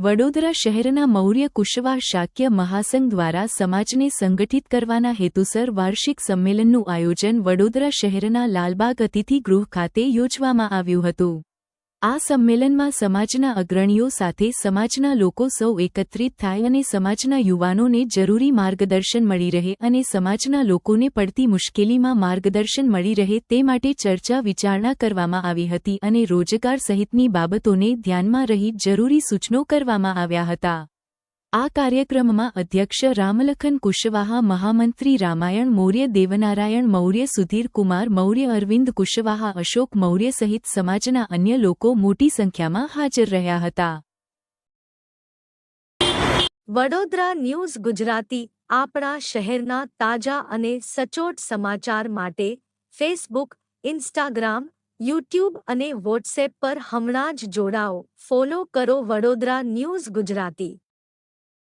વડોદરા શહેરના મૌર્ય કુશવા શાક્ય મહાસંઘ દ્વારા સમાજને સંગઠિત કરવાના હેતુસર વાર્ષિક સંમેલનનું આયોજન વડોદરા શહેરના લાલબાગ અતિથિ ગૃહ ખાતે યોજવામાં આવ્યું હતું. આ સંમેલનમાં સમાજના અગ્રણીઓ સાથે સમાજના લોકો સૌ એકત્રિત થાય અને સમાજના યુવાનોને જરૂરી માર્ગદર્શન મળી રહે અને સમાજના લોકોને પડતી મુશ્કેલીમાં માર્ગદર્શન મળી રહે તે માટે ચર્ચા વિચારણા કરવામાં આવી હતી અને રોજગાર સહિતની બાબતોને ધ્યાનમાં રહી જરૂરી સૂચનો કરવામાં આવ્યા હતા. આ કાર્યક્રમમાં અધ્યક્ષ રામલખન કુશવાહા, મહામંત્રી રામાયણ, મૌર્ય દેવનારાયણ, મૌર્ય સુધીર કુમાર, મૌર્ય અરવિંદ કુશવાહા, અશોક મૌર્ય સહિત સમાજના અન્ય લોકો મોટી સંખ્યામાં હાજર રહ્યા હતા. વડોદરા ન્યૂઝ ગુજરાતી, આપણા શહેરના તાજા અને સચોટ સમાચાર માટે ફેસબુક, ઇન્સ્ટાગ્રામ, યુટ્યુબ અને વોટ્સએપ પર હમણાં જ જોડાઓ. ફોલો કરો વડોદરા ન્યૂઝ ગુજરાતી.